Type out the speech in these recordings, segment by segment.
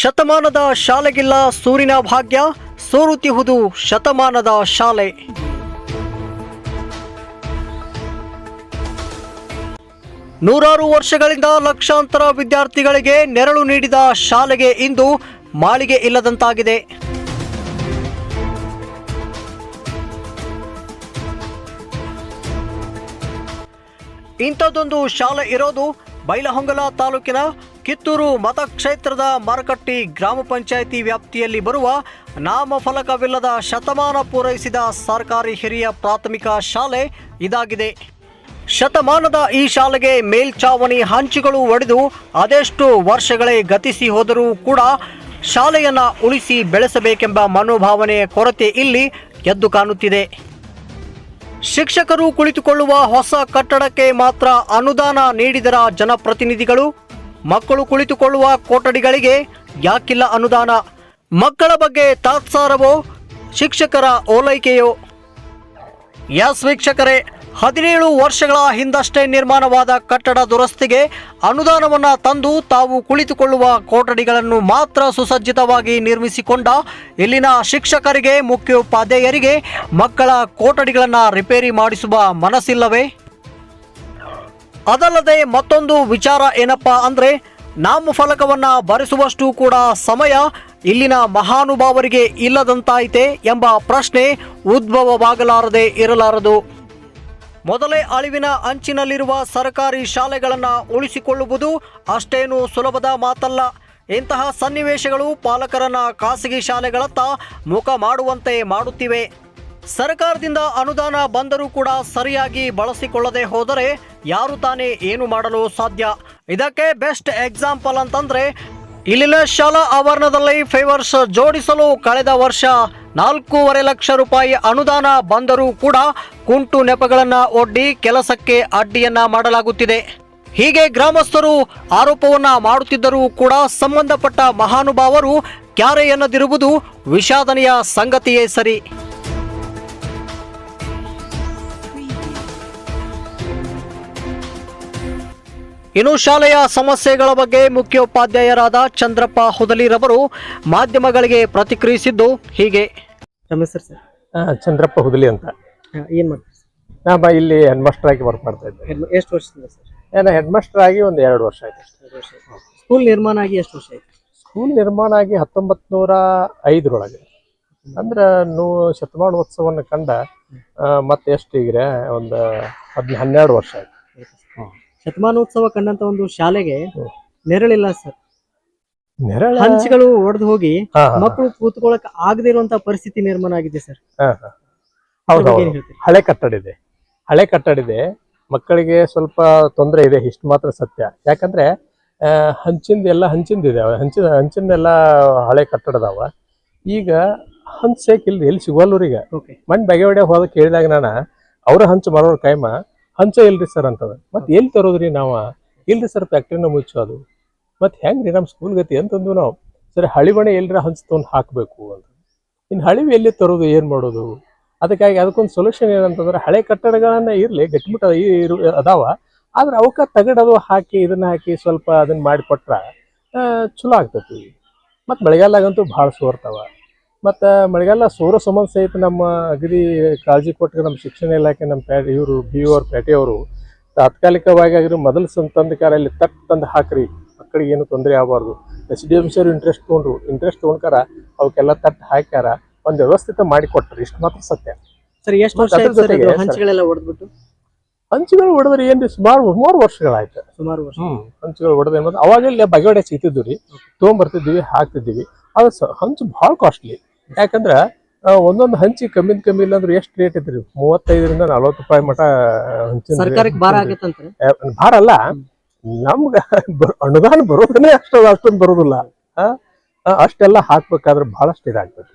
ಶತಮಾನದ ಶಾಲೆಗಿಲ್ಲ ಸೂರಿನ ಭಾಗ್ಯ ಸೋರುತ್ತಿಹುದು ಶತಮಾನದ ಶಾಲೆ. ನೂರಾರು ವರ್ಷಗಳಿಂದ ಲಕ್ಷಾಂತರ ವಿದ್ಯಾರ್ಥಿಗಳಿಗೆ ನೆರಳು ನೀಡಿದ ಶಾಲೆಗೆ ಇಂದು ಮಾಳಿಗೆ ಇಲ್ಲದಂತಾಗಿದೆ. ಇಂಥದ್ದೊಂದು ಶಾಲೆ ಇರೋದು ಬೈಲಹೊಂಗಲ ತಾಲೂಕಿನ ಕಿತ್ತೂರು ಮತಕ್ಷೇತ್ರದ ಮರಕಟ್ಟಿ ಗ್ರಾಮ ಪಂಚಾಯಿತಿ ವ್ಯಾಪ್ತಿಯಲ್ಲಿ ಬರುವ ನಾಮಫಲಕವಿಲ್ಲದ ಶತಮಾನ ಪೂರೈಸಿದ ಸರ್ಕಾರಿ ಹಿರಿಯ ಪ್ರಾಥಮಿಕ ಶಾಲೆ ಇದಾಗಿದೆ. ಶತಮಾನದ ಈ ಶಾಲೆಗೆ ಮೇಲ್ಚಾವಣಿ ಹಂಚುಗಳು ಒಡೆದು ಅದೆಷ್ಟು ವರ್ಷಗಳೇ ಗತಿಸಿ ಹೋದರೂ ಕೂಡ ಶಾಲೆಯನ್ನು ಉಳಿಸಿ ಬೆಳೆಸಬೇಕೆಂಬ ಮನೋಭಾವನೆಯ ಕೊರತೆ ಇಲ್ಲಿ ಎದ್ದು ಕಾಣುತ್ತಿದೆ. ಶಿಕ್ಷಕರು ಕುಳಿತುಕೊಳ್ಳುವ ಹೊಸ ಕಟ್ಟಡಕ್ಕೆ ಮಾತ್ರ ಅನುದಾನ ನೀಡಿದರ ಜನಪ್ರತಿನಿಧಿಗಳು ಮಕ್ಕಳು ಕುಳಿತುಕೊಳ್ಳುವ ಕೊಠಡಿಗಳಿಗೆ ಯಾಕಿಲ್ಲ ಅನುದಾನ? ಮಕ್ಕಳ ಬಗ್ಗೆ ತಾತ್ಸಾರವೋ? ಶಿಕ್ಷಕರ ಓಲೈಕೆಯೋ? ಎಸ್ ವೀಕ್ಷಕರೇ, ಹದಿನೇಳು ವರ್ಷಗಳ ಹಿಂದಷ್ಟೇ ನಿರ್ಮಾಣವಾದ ಕಟ್ಟಡ ದುರಸ್ತಿಗೆ ಅನುದಾನವನ್ನು ತಂದು ತಾವು ಕುಳಿತುಕೊಳ್ಳುವ ಕೊಠಡಿಗಳನ್ನು ಮಾತ್ರ ಸುಸಜ್ಜಿತವಾಗಿ ನಿರ್ಮಿಸಿಕೊಂಡ ಇಲ್ಲಿನ ಶಿಕ್ಷಕರಿಗೆ, ಮುಖ್ಯೋಪಾಧ್ಯಾಯರಿಗೆ ಮಕ್ಕಳ ಕೊಠಡಿಗಳನ್ನು ರಿಪೇರಿ ಮಾಡಿಸುವ ಮನಸ್ಸಿಲ್ಲವೇ? ಅದಲ್ಲದೆ ಮತ್ತೊಂದು ವಿಚಾರ ಏನಪ್ಪ ಅಂದರೆ ನಾಮಫಲಕವನ್ನು ಬರೆಸುವಷ್ಟು ಕೂಡ ಸಮಯ ಇಲ್ಲಿನ ಮಹಾನುಭಾವರಿಗೆ ಇಲ್ಲದಂತಾಯಿತೆ ಎಂಬ ಪ್ರಶ್ನೆ ಉದ್ಭವವಾಗಲಾರದೆ ಇರಲಾರದು. ಮೊದಲೇ ಅಳಿವಿನ ಅಂಚಿನಲ್ಲಿರುವ ಸರ್ಕಾರಿ ಶಾಲೆಗಳನ್ನು ಉಳಿಸಿಕೊಳ್ಳುವುದು ಅಷ್ಟೇನು ಸುಲಭದ ಮಾತಲ್ಲ. ಇಂತಹ ಸನ್ನಿವೇಶಗಳು ಪಾಲಕರನ್ನ ಖಾಸಗಿ ಶಾಲೆಗಳತ್ತ ಮುಖ ಮಾಡುವಂತೆ ಮಾಡುತ್ತಿವೆ. ಸರ್ಕಾರದಿಂದ ಅನುದಾನ ಬಂದರೂ ಕೂಡ ಸರಿಯಾಗಿ ಬಳಸಿಕೊಳ್ಳದೆ ಹೋದರೆ ಯಾರು ತಾನೇ ಏನು ಮಾಡಲು ಸಾಧ್ಯ? ಇದಕ್ಕೆ ಬೆಸ್ಟ್ ಎಕ್ಸಾಂಪಲ್ ಅಂತಂದ್ರೆ, ಇಲ್ಲಿನ ಶಾಲಾ ಆವರಣದಲ್ಲಿ ಫೇವರ್ಸ್ ಜೋಡಿಸಲು ಕಳೆದ ವರ್ಷ ನಾಲ್ಕೂವರೆ ಲಕ್ಷ ರೂಪಾಯಿ ಅನುದಾನ ಬಂದರೂ ಕೂಡ ಕುಂಟು ನೆಪಗಳನ್ನ ಒಡ್ಡಿ ಕೆಲಸಕ್ಕೆ ಅಡ್ಡಿಯನ್ನ ಮಾಡಲಾಗುತ್ತಿದೆ. ಹೀಗೆ ಗ್ರಾಮಸ್ಥರು ಆರೋಪವನ್ನ ಮಾಡುತ್ತಿದ್ದರೂ ಕೂಡ ಸಂಬಂಧಪಟ್ಟ ಮಹಾನುಭಾವರು ಕ್ಯಾರೆ ಎನ್ನದಿರುವುದು ವಿಷಾದನೆಯ ಸಂಗತಿಯೇ ಸರಿ. ಇನ್ನು ಶಾಲೆಯ ಸಮಸ್ಯೆಗಳ ಬಗ್ಗೆ ಮುಖ್ಯೋಪಾಧ್ಯಾಯರಾದ ಚಂದ್ರಪ್ಪ ಹುದಲಿರವರು ಮಾಧ್ಯಮಗಳಿಗೆ ಪ್ರತಿಕ್ರಿಯಿಸಿದ್ದು ಹೀಗೆ. ಸರ್. ಚಂದ್ರಪ್ಪ ಹುದಲಿ ಅಂತ. ಏನು ಮಾಡ್ತೀರಿ ನಾ ಬ ಇಲ್ಲಿ ಹೆಡ್ ಮಾಸ್ಟರ್ ಆಗಿ ವರ್ಕ್ ಮಾಡ್ತಾ ಇದ್ದೆ. ಸರ್ ಎಷ್ಟು ವರ್ಷದಿಂದ ಸರ್? ನಾನು ಹೆಡ್ ಮಾಸ್ಟರ್ ಆಗಿ ಒಂದು ಎರಡು ವರ್ಷ ಆಯ್ತು. ಸ್ಕೂಲ್ ನಿರ್ಮಾಣ ಆಗಿ ಎಷ್ಟು ವರ್ಷ ಆಯ್ತು? ಸ್ಕೂಲ್ ನಿರ್ಮಾಣ ಆಗಿ ಹತ್ತೊಂಬತ್ ನೂರ ಐದರೊಳಗೆ. ಅಂದ್ರೆ ನೂ ಶತಮಾನೋತ್ಸವವನ್ನು ಕಂಡ ಮತ್ತೆ ಎಷ್ಟು ಈಗ ಒಂದು ಹದ್ ಹನ್ನೆರಡು ವರ್ಷ ಆಯ್ತು. ಶತಮಾನೋತ್ಸವ ಕಂಡಂತ ಒಂದು ಶಾಲೆಗೆ. ನೆರಳಿಲ್ಲ ಸರ್. ನೆರಳ ಹಂಚುಗಳು ಒಡೆದು ಹೋಗಿ ಮಕ್ಕಳು ಕೂತ್ಕೊಳ್ಳಕ್ ಆಗದೆ ಇರುವಂತ ಪರಿಸ್ಥಿತಿ ನಿರ್ಮಾಣ ಆಗಿದೆ ಸರ್. ಹಳೆ ಕಟ್ಟಡ ಇದೆ. ಹಳೆ ಕಟ್ಟಡ ಇದೆ. ಮಕ್ಕಳಿಗೆ ಸ್ವಲ್ಪ ತೊಂದರೆ ಇದೆ ಇಷ್ಟು ಮಾತ್ರ ಸತ್ಯ. ಯಾಕಂದ್ರೆ ಹಂಚಿಂದ ಎಲ್ಲ ಹಂಚಿಂದ ಇದೆ. ಹಂಚಿನ ಹಂಚಿಂದೆಲ್ಲ ಹಳೆ ಕಟ್ಟಡದವ. ಈಗ ಹಂಚ್ ಸೇಕಿಲ್ರಿ ಎಲ್ಲಿ ಸಿಗೋಲ್ಲೂರಿಗೆ ಮಣ್ಣು ಬಗೆ ಹೊಡೆ ಹೋದ ಕೇಳಿದಾಗ ನಾನು ಅವ್ರ ಹಂಚು ಮಾರೋರ್ ಕೈಮ ಹಂಚ ಇಲ್ರಿ ಸರ್ ಅಂತದ. ಮತ್ತೆ ಎಲ್ಲಿ ತರೋದ್ರಿ ನಾವು? ಇಲ್ರಿ ಸರ್ ಫ್ಯಾಕ್ಟ್ರಿನ ಮುಚ್ಚೋದು ಮತ್ತೆ ಹೆಂಗ್ರಿ ನಮ್ಮ ಸ್ಕೂಲ್ ಗತಿ ಅಂತಂದು ನಾವು. ಸರಿ ಹಳಿಬಣೆ ಎಲ್ರ ಹಂಚ ತೊಗೊಂಡು ಹಾಕಬೇಕು ಅಂತ. ಇನ್ ಹಳಿವು ಎಲ್ಲಿ ತರೋದು, ಏನು ಮಾಡೋದು? ಅದಕ್ಕಾಗಿ ಅದಕ್ಕೊಂದು ಸೊಲ್ಯೂಷನ್ ಏನಂತಂದ್ರೆ ಹಳೆ ಕಟ್ಟಡಗಳನ್ನ ಇರ್ಲಿ, ಗಟ್ಟಿಮುಟ್ಟ ಇರು ಅದಾವ. ಆದ್ರೆ ಅವಕ್ಕ ತಗಡದು ಹಾಕಿ, ಇದನ್ನ ಹಾಕಿ ಸ್ವಲ್ಪ ಅದನ್ನ ಮಾಡಿಕೊಟ್ರ ಚಲೋ ಆಗ್ತೈತಿ. ಮತ್ತು ಮಳೆಗಾಲದಾಗಂತೂ ಭಾಳ ಸೋರ್ತಾವ. ಮತ್ತು ಮಳೆಗಾಲ ಸೌರ ಸಂಬಂಧ ಸಹಿತ ನಮ್ಮ ಅಗದಿ ಕಾಳಜಿ ಕೊಟ್ಟು ನಮ್ಮ ಶಿಕ್ಷಣ ಇಲಾಖೆ ನಮ್ಮ ಪ್ಯಾ ಇವರು ಬಿ ಅವ್ರ ಪೇಟೆಯವರು ತಾತ್ಕಾಲಿಕವಾಗಿ ಆಗಿರೋ ಮೊದಲು ತಂದ ಕಾರ ಇಲ್ಲಿ ತಟ್ ತಂದು ಹಾಕ್ರಿ. ಮಕ್ಕಳಿಗೆ ಏನು ತೊಂದರೆ ಆಗಬಾರ್ದು. S D M C interest ತೊಗೊಂಡ್ರು. ಇಂಟ್ರೆಸ್ಟ್ ತೊಗೊಂಡ್ಕಾರ ಅವಕ್ಕೆಲ್ಲ ತಟ್ಟು ಹಾಕ್ಯಾರ. ಒಂದು ವ್ಯವಸ್ಥಿತ ಮಾಡಿಕೊಟ್ರಿ ಇಷ್ಟು ಮಾತ್ರ ಸತ್ಯ. ಸರ್ ಎಷ್ಟು ಹಂಚುಗಳೆಲ್ಲ ಹೊಡೆದ್ಬಿಟ್ಟು ಹಂಚುಗಳು ಹೊಡೆದ್ರೆ ಏನ್ರಿ? ಸುಮಾರು ಮೂರು ವರ್ಷಗಳಾಯ್ತು ಸುಮಾರು ವರ್ಷ. ಹಂಚುಗಳು ಹೊಡೆದ್ರೆ ಅವಾಗೆಲ್ಲ ಬಗೆಡೆ ಸಿಗ್ತಿದ್ವಿ ರೀ ತೊಗೊಂಬರ್ತಿದ್ವಿ ಹಾಕ್ತಿದ್ವಿ. ಅದು ಹಂಚು ಭಾಳ ಕಾಸ್ಟ್ಲಿ ಯಾಕಂದ್ರ ಒಂದೊಂದು ಹಂಚಿ ಕಮ್ಮಿ ಕಮ್ಮಿ ಇಲ್ಲ ಅಂದ್ರೆ ಎಷ್ಟು ರೇಟ್ ಇದ್ರಿ ಮೂವತ್ತೈದರಿಂದ ನಲ್ವತ್ತು ರೂಪಾಯಿ ಮಟ ಹಂಚಿನ ಸರ್ಕಾರಕ್ಕೆ ಭಾರ ಭಾರ ಅಲ್ಲ ನಮ್ಗ ಅನುದಾನ ಬರೋದನ್ನೇ ಅಷ್ಟು ಅಷ್ಟೊಂದು ಬರೋದಿಲ್ಲ. ಅಷ್ಟೆಲ್ಲ ಹಾಕ್ಬೇಕಾದ್ರೆ ಬಹಳಷ್ಟು ಇದಾಗ್ತದೆ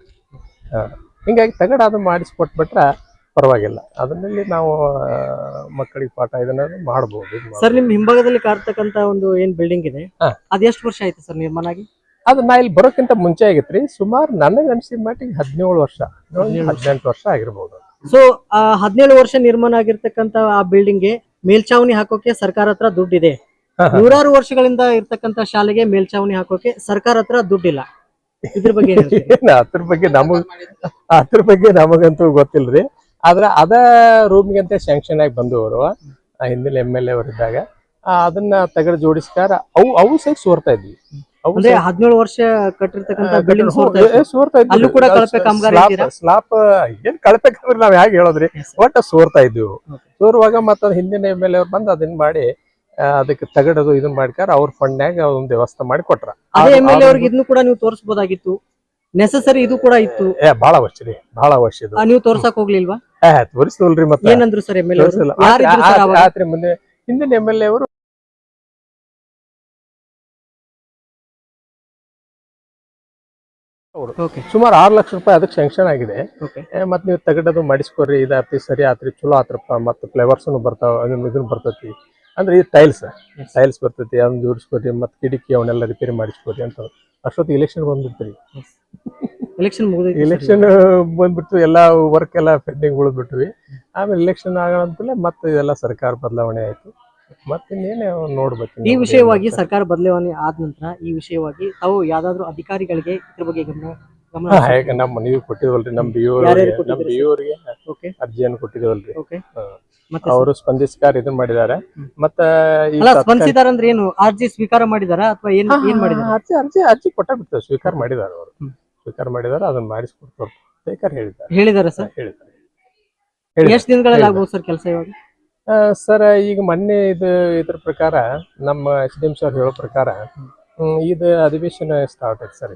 ಹಿಂಗಾಗಿ ತಗಡ ಅದನ್ನ ಮಾಡಿಸ್ಕೊಟ್ಬಿಟ್ರೆ ಪರವಾಗಿಲ್ಲ. ಅದನ್ನಲ್ಲಿ ನಾವು ಮಕ್ಕಳಿಗೆ ಪಾಠ ಇದನ್ನ ಮಾಡಬಹುದು ಸರ್ ನಿಮ್ ಹಿಂಭಾಗದಲ್ಲಿ ಕಾರ್ತಕ್ಕಂತ ಒಂದು ಏನ್ ಬಿಲ್ಡಿಂಗ್ ಇದೆ? ಅದ ಅದ್ ಎಷ್ಟು ವರ್ಷ ಆಯ್ತು ಸರ್ ನಿರ್ಮಾಣ ಆಗಿ? ಅದು ನಾ ಇಲ್ಲಿ ಬರೋಕ್ಕಿಂತ ಮುಂಚೆ ಆಗೈತ್ರಿ. ಸುಮಾರು ನನಗೆ ಅನ್ಸಿದ ಮಟ್ಟಿಗೆ ಹದಿನೇಳು ವರ್ಷ. ಹದಿನೆಂಟು ವರ್ಷ ಆಗಿರ್ಬೋದು. ಸೊ ಹದಿನೇಳು ವರ್ಷ ನಿರ್ಮಾಣ ಆಗಿರ್ತಕ್ಕಂತ ಆ ಬಿಲ್ಡಿಂಗ್ಗೆ ಮೇಲ್ಚಾವಣಿ ಹಾಕೋಕೆ ಸರ್ಕಾರ ಹತ್ರ ದುಡ್ಡಿದೆ. ನೂರಾರು ವರ್ಷಗಳಿಂದ ಇರ್ತಕ್ಕಂತ ಶಾಲೆಗೆ ಮೇಲ್ಚಾವಣಿ ಹಾಕೋಕೆ ಸರ್ಕಾರ ಹತ್ರ ದುಡ್ಡಿಲ್ಲ. ಇದ್ರ ಬಗ್ಗೆ ಅದ್ರ ಬಗ್ಗೆ ನಮಗ್ ಅದ್ರ ಬಗ್ಗೆ ನಮಗಂತೂ ಗೊತ್ತಿಲ್ರಿ. ಆದ್ರ ಅದ ರೂಮ್ಗಂತ ಸ್ಯಾಂಕ್ಷನ್ ಆಗಿ ಬಂದವರು ಹಿಂದಿನ ಎಂ ಎಲ್ ಎ ಅವರಿದ್ದಾಗ ಅದನ್ನ ತೆಗೆದು ಜೋಡಿಸ್ಕಾರ ಅವು ಅವು ಸಹ ಸೋರ್ತಾ ಇದ್ವಿ. ಅಂದ್ರೆ ಹದಿನೇಳು ವರ್ಷ ಕಟ್ಟಿರ್ತಕ್ಕಂತ ಬಿಲ್ಡಿಂಗ್ ಸೋರ್ತಾ ಅಲ್ಲೂ ಕೂಡ ಕಳಪೆ ಕಾಮಗಾರಿ? ಸ್ಲಾಪ್ ಏನ್ ಕಳಪೆ ಕಾಮಗಾರಿ ನಾವ್ ಹೇಗೆ ಹೇಳೋದ್ರಿ. ಒಟ್ಟ ಸೋರ್ತಾ ಇದ್ವಿ. ಸೋರುವಾಗ ಮತ್ತ ಹಿಂದಿನ ಎಂ ಎಲ್ ಎ ಅವ್ರು ಬಂದು ಅದನ್ನ ಮಾಡಿ ಅದಕ್ಕೆ ತಗಡದು ಇದನ್ನ ಮಾಡ್ಕಾರ ಅವ್ರ ಫಂಡ್ನಾಗ ಒಂದು ವ್ಯವಸ್ಥೆ ಮಾಡಿ ಕೊಟ್ರ. ಅದೇ ಎಂ ಎಲ್ ಎ ಅವ್ರಿಗೆ ಇದನ್ನು ಕೂಡ ನೀವು ತೋರಿಸಬಹುದಾಗಿತ್ತು ನೆಸಸರಿ ಇದು ಕೂಡ ಇತ್ತು. ಏ ಬಾಳ ಅವಶ್ಯ ರೀ ಬಹಳ ಅವಶ್ಯ ಇದು. ನೀವು ತೋರ್ಸಕ್ ಹೋಗ್ಲಿಲ್ವಾ? ತೋರಿಸ್ತೀವಲ್ರಿ ಮತ್ತೆ. ಏನಂದ್ರು ಸರ್ ಎಂ ಎಲ್ ಎ ಆತ್ರಿ ಮುಂದೆ ಹಿಂದಿನ ಎಂ ಎಲ್ ಎ ಅವರು ಓಕೆ ಸುಮಾರು ಆರು ಲಕ್ಷ ರೂಪಾಯಿ ಅದಕ್ಕೆ ಸ್ಯಾಂಕ್ಷನ್ ಆಗಿದೆ. ಮತ್ತೆ ನೀವು ತಗಡದು ಮಾಡಿಸ್ಕೊಡ್ರಿ ಇದಾತ್ರಿ ಸರಿ ಆತ್ರಿ ಚಲೋ ಆತ್ರಪ್ಪ ಮತ್ತೆ ಫ್ಲೇವರ್ಸ್ನು ಬರ್ತಾವ ಇದನ್ನು ಬರ್ತೈತಿ. ಅಂದ್ರೆ ಈ ಟೈಲ್ಸ್ ಟೈಲ್ಸ್ ಬರ್ತೈತಿ ಅದನ್ನ ಜೋಡಿಸ್ಕೊರಿ ಮತ್ತೆ ಕಿಟಕಿ ಅವನ್ನೆಲ್ಲ ರಿಪೇರಿ ಮಾಡಿಸ್ಕೊರಿ ಅಂತ ಅಷ್ಟೊತ್ತಿಗೆ ಇಲೆಕ್ಷನ್ ಬಂದ್ಬಿಡ್ತೀರಿ ಎಲೆಕ್ಷನ್ ಎಲೆಕ್ಷನ್ ಬಂದ್ಬಿಟ್ಟು ಎಲ್ಲ ವರ್ಕ್ ಎಲ್ಲ ಪೆಂಡಿಂಗ್ ಉಳಿದ್ಬಿಟ್ವಿ. ಆಮೇಲೆ ಎಲೆಕ್ಷನ್ ಆಗೋಂತಲೇ ಮತ್ತೆ ಇದೆಲ್ಲ ಸರ್ಕಾರ ಬದಲಾವಣೆ ಆಯ್ತು. ನೋಡ್ಬೇಕು ಈ ವಿಷಯವಾಗಿ ಸರ್ಕಾರ ಬದಲಾವಣೆ ಆದ ನಂತರ ಈ ವಿಷಯವಾಗಿ ತಾವು ಯಾವ್ದಾದ್ರು ಅಧಿಕಾರಿಗಳಿಗೆ ಇದ್ರ ಬಗ್ಗೆ ಗಮನ ಗಮನ ಹಾ, ಹೇಗೆ ನಮ್ಮ ನೀವು ಕೊಟ್ಟಿದ್ವಲ್ರಿ ನಮ್ ಬಿ ಯಾರ್ಯಾರು ನಮ್ ಕೊಟ್ಟಿದ್ರಿ ಬಿ ಅವ್ರಿಗೆ ಓಕೆ ಅರ್ಜಿಯನ್ನು ಕೊಟ್ಟಿದ್ವಲ್ರಿ ಓಕೆ ಮತ್ತೆ ಅವರು ಸ್ಪಂದಿಸ್ಕಾರ ಇದನ್ನ ಮಾಡಿದ್ದಾರೆ. ಮತ್ತ ಈ ಅಲ್ಲ ಅಂದ್ರೆ ಏನು? ಅರ್ಜಿ ಸ್ವೀಕಾರ ಮಾಡಿದಾರ ಅಥವಾ ಏನ್ ಏನ್ ಮಾಡಿದಾರ? ಅರ್ಜಿ ಅರ್ಜಿ ಅರ್ಜಿ ಕೊಟ್ಟ ಬಿಡ್ತೇವೆ ಸ್ವೀಕಾರ ಮಾಡಿದಾರ ಅವರು. ಹ್ಮ್. ಸ್ವೀಕಾರ ಮಾಡಿದಾರ ಅದನ್ನ ಮಾಡಿಸ್ಕೊಡ್ತಾರೆ. ಸ್ವೀಕಾರ ಹೇಳಿದ್ದಾರೆ. ಹೇಳಿದಾರ ಸರ್? ಹೇಳಿದ್ದಾರೆ. ಎಷ್ಟು ಎಷ್ಟ್ ದಿನಗಳಲ್ಲಿ ಆಗ್ಬೋದು ಸರ್ ಕೆಲಸ ಇವಾಗ? ಸರ್ ಈಗ ಮೊನ್ನೆ ಇದು ಇದ್ರ ಪ್ರಕಾರ ನಮ್ಮ ಎಚ್ ಡಿ ಎಂ ಸರ್ ಹೇಳೋ ಪ್ರಕಾರ ಇದು ಅಧಿವೇಶನ ಸ್ಟಾರ್ಟ್ ಆಯ್ತು ಸರ್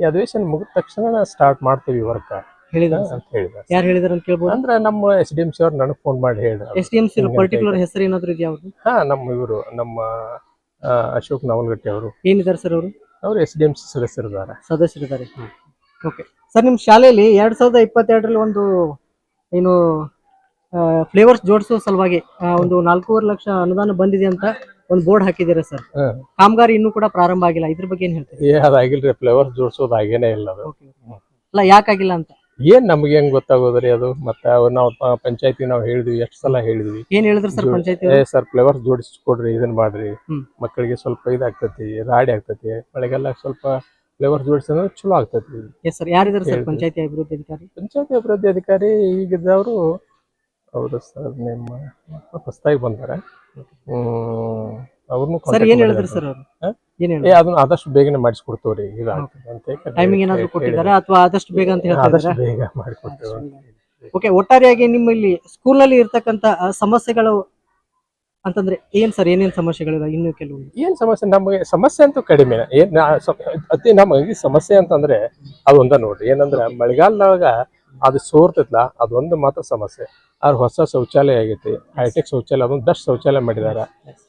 ಈ ಅಧಿವೇಶನ ಮುಗಿದ ತಕ್ಷಣ ಸ್ಟಾರ್ಟ್ ಮಾಡ್ತೀವಿ ವರ್ಕ್. ಹೇಳಿದ ಅಂತ ಹೇಳಿದ್ರು. ಯಾರು ಹೇಳಿದಾರ ಅಂತ ಕೇಳ್ಬೋದು? ಅಂದ್ರೆ ನಮ್ಮ ಎಸ್ ಡಿ ಎಂ ಸಿ ಅವ್ರು ನನಗೆ ಫೋನ್ ಮಾಡಿ ಹೇಳಿದ್ರು. S D M C particular ಹೆಸರು ಏನಾದ್ರು ಇದೆಯಾ ಅವ್ರದ್ದು ಹಾ ನಮ್ಮ ಇವರು ನಮ್ಮ ಆ, ಅಶೋಕ್ ನವಲಗಟ್ಟಿ ಅವರು. ಏನಿದ್ದಾರೆ ಸರ್ ಅವರು? ಅವರು ಎಸ್ ಡಿ ಎಂ ಸಿ ಸದಸ್ಯರಿದ್ದಾರೆ. ಸದಸ್ಯರಿದ್ದಾರೆ. ಓಕೆ ಸರ್ ನಿಮ್ಮ ಶಾಲೆಯಲ್ಲಿ ಎರಡ್ ಸಾವಿರದ ಇಪ್ಪತ್ತೆರಡರಲ್ಲಿ ಒಂದು ಏನು ಫ್ಲೇವರ್ಸ್ ಜೋಡಿಸೋ ಸಲುವಾಗಿ ಆ, ಒಂದು ನಾಲ್ಕೂವರೆ ಲಕ್ಷ ಅನುದಾನ ಬಂದಿದೆ ಅಂತ ಒಂದು ಬೋರ್ಡ್ ಹಾಕಿದ್ದೀರಾ ಸರ್? ಹ್ಮ್. ಕಾಮಗಾರಿ ಇನ್ನೂ ಕೂಡ ಪ್ರಾರಂಭ ಆಗಿಲ್ಲ ಇದ್ರ ಬಗ್ಗೆ ಏನ್ ಹೇಳ್ತೀರಿ? ಏ ಅದಾಗಿಲ್ರಿ ಫ್ಲೇವರ್ಸ್ ಜೋಡಿಸೋದು ಆಗೇನೇ ಇಲ್ಲ ಅದು. Okay. ಅಲ್ಲ ಯಾಕಾಗಿಲ್ಲ ಅಂತ? ಏನ್ ನಮ್ಗೆ ಹೆಂಗ್ ಗೊತ್ತಾಗೋದ್ರಿ ಅದು? ಮತ್ತೆ ಅವ್ರು ನಾವು ಪಂಚಾಯತಿ ನಾವು ಹೇಳಿದ್ವಿ ಎಷ್ಟು ಸಲ ಹೇಳಿದ್ವಿ. ಏನ್ ಹೇಳಿದ್ರು ಸರ್ ಪಂಚಾಯತಿ ಏ ಸರ್ ಫ್ಲೇವರ್ಸ್ ಜೋಡಿಸ್ಕೊಡ್ರಿ ಇದನ್ನ ಮಾಡ್ರಿ. ಹ್ಮ್. ಮಕ್ಕಳಿಗೆ ಸ್ವಲ್ಪ ಇದಾಗ್ತತಿ ರಾಡಿ ಆಗ್ತತಿ. ಮಳೆಗೆಲ್ಲ ಸ್ವಲ್ಪ ಫ್ಲೇವರ್ಸ್ ಜೋಡಿಸಿದ್ರೆ ಚಲೋ ಆಗ್ತತಿ. ಎಸ್ ಸರ್ ಯಾರಿದ್ದಾರೆ ಸರ್. ಪಂಚಾಯತಿ ಅಭಿವೃದ್ಧಿ ಅಧಿಕಾರಿ? ಪಂಚಾಯತಿ ಅಭಿವೃದ್ಧಿ ಅಧಿಕಾರಿ ಈಗಿದ್ದವರು ಅವರು ಸರ್ ನಿಮ್ಮ ಹೊಸದಾಗಿ ಬಂದಾರೆ. ಅವ್ರನ್ನು ಸರ್ ಏನ್ ಹೇಳಿದ್ರು ಸರ್. ಅವರು? ಏನ್ ಏ ಅದನ್ನ ಆದಷ್ಟು ಬೇಗನೆ ಮಾಡಿಸ್ಕೊಡ್ತೇವ್ರಿ ಈಗ ಅಂತ ಟೈಮಿಂಗ್ ಏನಾದ್ರು ಕೊಟ್ಟಿದ್ದಾರೆ ಅಥವಾ ಆದಷ್ಟು ಬೇಗ ಅಂತ ಆದಷ್ಟು ಬೇಗ ಮಾಡಿಕೊಡ್ತೇವೆ ಓಕೆ ಒಟ್ಟಾರೆಯಾಗಿ ನಿಮ್ಮಲ್ಲಿ ಸ್ಕೂಲ್ನಲ್ಲಿ ಇರ್ತಕ್ಕಂತ ಆ, ಸಮಸ್ಯೆಗಳು ಅಂತಂದ್ರೆ ಏನ್ ಸರ್ ಏನೇನ್ ಸಮಸ್ಯೆಗಳು ಇನ್ನು ಕೆಲವು? ಏನ್ ಸಮಸ್ಯೆ? ನಮಗೆ ಸಮಸ್ಯೆ ಅಂತೂ ಕಡಿಮೆ. ಏನ್ ನಾ- ಸ- ಅತಿ ನಮಗೆ ಸಮಸ್ಯೆ ಅಂತಂದ್ರೆ ಅದೊಂದ ನೋಡ್ರಿ. ಏನಂದ್ರ ಮಳೆಗಾಲದಾಗ ಅದು ಸೋರ್ತೈತ್ಲ ಅದೊಂದು ಮಾತ್ರ ಸಮಸ್ಯೆ. ಅವ್ರ ಹೊಸ ಶೌಚಾಲಯ ಆಗೈತಿ ಹೈಟೆಕ್ ಶೌಚಾಲಯ ಅದೊಂದು ಬೆಸ್ಟ್ ಶೌಚಾಲಯ ಮಾಡಿದಾರ.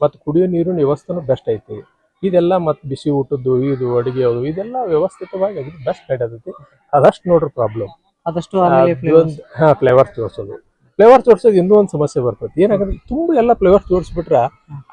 ಮತ್ತು ಕುಡಿಯೋ ನೀರಿನ ವ್ಯವಸ್ಥೆನೂ ಬೆಸ್ಟ್ ಐತಿ. ಇದೆಲ್ಲ ಮತ್ತು ಬಿಸಿ ಊಟದ್ದು ಇದು ಅಡಿಗೆ ಅದು ಇದೆಲ್ಲ ವ್ಯವಸ್ಥಿತವಾಗಿ ಅದು ಬೆಸ್ಟ್ ನಡೀತೈತಿ ಅದಷ್ಟು ನೋಡ್ರಿ ಪ್ರಾಬ್ಲಮ್ ಅದಷ್ಟು ಫ್ಲೇವರ್ flavors. ಹಾ ತೋರ್ಸೋದು ಇನ್ನೂ ಒಂದು ಸಮಸ್ಯೆ ಬರ್ತದೆ ಏನಾಗುತ್ತೆ? ತುಂಬಾ ಎಲ್ಲ ಫ್ಲೇವರ್ ತೋರಿಸ್ಬಿಟ್ರ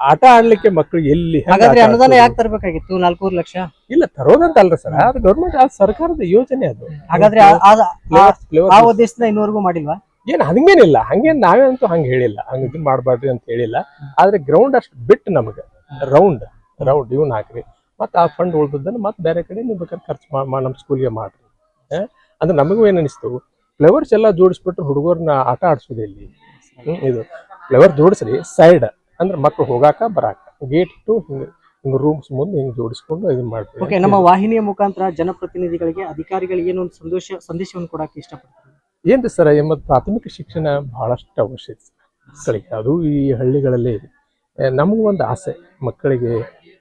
ಆಟ ಆಡ್ಲಿಕ್ಕೆ ಮಕ್ಳಿಗೆ ಎಲ್ಲಿ ಹೆಂಗ್ ಹಾಗಾದ್ರೆ ಅನುದಾನ? ಯಾಕೆ ತರಬೇಕಾಗಿತ್ತು? ನಾಲ್ಕೂರು ಲಕ್ಷ? ಇಲ್ಲ ತರೋದಂತ ಅಲ್ರಿ ಸರ್. ಅದು ಗೌರ್ಮೆಂಟ್ ಆ ಸರ್ಕಾರದ ಯೋಜನೆ ಅದು. ಹಾಗಾದ್ರೆ ಆ- ಫ್ಲೇವರ್ ಉದ್ದೇಶದಿಂದ ಇನ್ನೂವರೆಗೂ ಮಾಡಿಲ್ವಾ? ಏನ್ ಹಂಗೇನಿಲ್ಲ. ಹಂಗೇನ್ ನಾವೇಂತೂ ಹಂಗೆ ಹೇಳಿಲ್ಲ. ಹಂಗ ಇದನ್ನ ಮಾಡಬಾರ್ದು ಅಂತ ಹೇಳಿಲ್ಲ. ಆದ್ರೆ ಗ್ರೌಂಡ್ ಅಷ್ಟು ಬಿಟ್ಟು ನಮಗೆ. ರೌಂಡ್ ರೌಂಡ್ ಇವನ್ ಹಾಕ್ರಿ. ಮತ್ತೆ ಆ ಫಂಡ್ ಉಳಿದದ್ದನ್ನು ಮತ್ತೆ ಬೇರೆ ಕಡೆ ನೀವು ಬೇಕಾದ್ರೆ ಖರ್ಚು ನಮ್ಮ ಸ್ಕೂಲ್ಗೆ ಮಾಡ್ರಿ? ಅಂದ್ರೆ ನಮಗೂ ಏನ್ ಅನಿಸ್ತು? ಫ್ಲೇವರ್ಸ್ ಎಲ್ಲ ಜೋಡಿಸ್ಬಿಟ್ರೆ ಹುಡುಗರನ್ನ ಆಟ ಆಡಿಸೋದು ಇಲ್ಲಿ ಇದು. ಫ್ಲೇವರ್ ಜೋಡಿಸ್ರಿ ಸೈಡ್ ಅಂದ್ರೆ ಮಕ್ಕಳು ಹೋಗಾಕ ಬರಾಕ. ಗೇಟ್ ಟು ಹಿಂಗೆ ರೂಮ್ಸ್ ಮುಂದೆ ಹಿಂಗೆ ಜೋಡಿಸ್ಕೊಂಡು ಇದು ಮಾಡ್ತೀವಿ. ಓಕೆ ನಮ್ಮ ವಾಹಿನಿಯ ಮುಖಾಂತರ ಜನಪ್ರತಿನಿಧಿಗಳಿಗೆ ಅಧಿಕಾರಿಗಳಿಗೆ ಏನೋ ಒಂದು ಸಂದೇಶ ಸಂದೇಶವನ್ನು ಕೊಡಕ್ಕೆ ಇಷ್ಟಪಡ್ತೀನಿ ಏನ್ರಿ ಸರ್ ಎಂಬ ಪ್ರಾಥಮಿಕ ಶಿಕ್ಷಣ ಬಹಳಷ್ಟು ಅವಶ್ಯಕ ಮಕ್ಕಳಿಗೆ ಅದು ಈ ಹಳ್ಳಿಗಳಲ್ಲಿ ಇದೆ. ನಮಗೂ ಒಂದು ಆಸೆ. ಮಕ್ಕಳಿಗೆ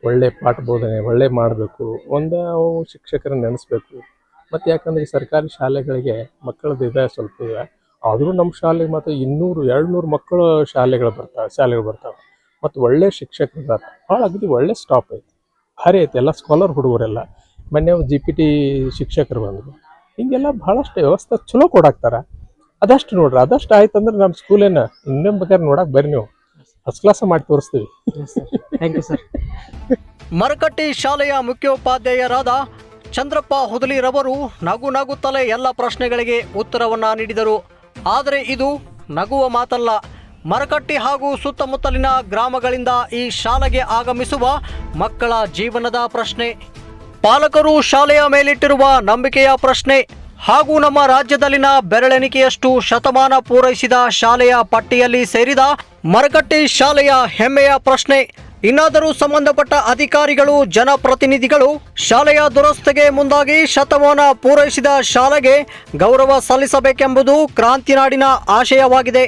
ಒಳ್ಳೆ ಪಾಠ ಬೋಧನೆ ಒಳ್ಳೆ ಮಾಡಬೇಕು. ಒಂದು ಶಿಕ್ಷಕರ ಶಿಕ್ಷಕರನ್ನ ನೆನೆಸ್ಬೇಕು. ಮತ್ತು ಯಾಕಂದ್ರೆ ಈ ಸರ್ಕಾರಿ ಶಾಲೆಗಳಿಗೆ ಮಕ್ಕಳದ್ದು ಇದೆ ಸ್ವಲ್ಪ ಇದೆ. ಆದರೂ ನಮ್ಮ ಶಾಲೆಗೆ ಮಾತ್ರ ಇನ್ನೂರು ಎರಡು ನೂರು ಮಕ್ಕಳು ಶಾಲೆಗಳು ಬರ್ತಾವೆ ಶಾಲೆಗಳು ಬರ್ತಾವೆ. ಮತ್ತು ಒಳ್ಳೆ ಶಿಕ್ಷಕರು ಇದ್ದಾರೆ ಭಾಳ ಅಗದಿ ಒಳ್ಳೆ ಸ್ಟಾಪ್ ಐತಿ. ಭಾರಿ ಐತೆ. ಎಲ್ಲ ಸ್ಕಾಲರ್ ಹುಡುಗರೆಲ್ಲ. ಮೊನ್ನೆ ಜಿ ಪಿ ಟಿ ಶಿಕ್ಷಕರು ಬಂದರು. ಹಿಂಗೆಲ್ಲ ಭಾಳಷ್ಟು ವ್ಯವಸ್ಥೆ ಚಲೋ ಕೊಡಾಕ್ತಾರ. ಅದಷ್ಟು ನೋಡ್ರಿ, ಅದಷ್ಟು ಆಯ್ತು ಅಂದ್ರೆ ನಮ್ಮ ಸ್ಕೂಲೇನ ಇನ್ನೊಂದು ಬೇಕಾದ್ರೆ ನೋಡಕ್ಕೆ ಬರ್ರಿ ನೀವು. ಫಸ್ಟ್ ಕ್ಲಾಸ್ ಮಾಡಿ ತೋರಿಸ್ತೀವಿ. ಸರ್ ಮರಕಟ್ಟಿ ಶಾಲೆಯ ಮುಖ್ಯೋಪಾಧ್ಯಾಯರಾದ ಚಂದ್ರಪ್ಪ ಹುದಲಿರವರು ನಗು ನಗುತ್ತಲೇ ಎಲ್ಲ ಪ್ರಶ್ನೆಗಳಿಗೆ ಉತ್ತರವನ್ನು ನೀಡಿದರು. ಆದರೆ ಇದು ನಗುವ ಮಾತಲ್ಲ. ಮರಕಟ್ಟಿ ಹಾಗೂ ಸುತ್ತಮುತ್ತಲಿನ ಗ್ರಾಮಗಳಿಂದ ಈ ಶಾಲೆಗೆ ಆಗಮಿಸುವ ಮಕ್ಕಳ ಜೀವನದ ಪ್ರಶ್ನೆ. ಪಾಲಕರು ಶಾಲೆಯ ಮೇಲಿಟ್ಟಿರುವ ನಂಬಿಕೆಯ ಪ್ರಶ್ನೆ. ಹಾಗೂ ನಮ್ಮ ರಾಜ್ಯದಲ್ಲಿನ ಬೆರಳೆಣಿಕೆಯಷ್ಟು ಶತಮಾನ ಪೂರೈಸಿದ ಶಾಲೆಯ ಪಟ್ಟಿಯಲ್ಲಿ ಸೇರಿದ ಮರಕಟ್ಟಿ ಶಾಲೆಯ ಹೆಮ್ಮೆಯ ಪ್ರಶ್ನೆ. ಇನ್ನಾದರೂ ಸಂಬಂಧಪಟ್ಟ ಅಧಿಕಾರಿಗಳು ಜನಪ್ರತಿನಿಧಿಗಳು ಶಾಲೆಯ ದುರಸ್ತಿಗೆ ಮುಂದಾಗಿ ಶತಮಾನ ಪೂರೈಸಿದ ಶಾಲೆಗೆ ಗೌರವ ಸಲ್ಲಿಸಬೇಕೆಂಬುದು ಕ್ರಾಂತಿನಾಡಿನ ಆಶಯವಾಗಿದೆ.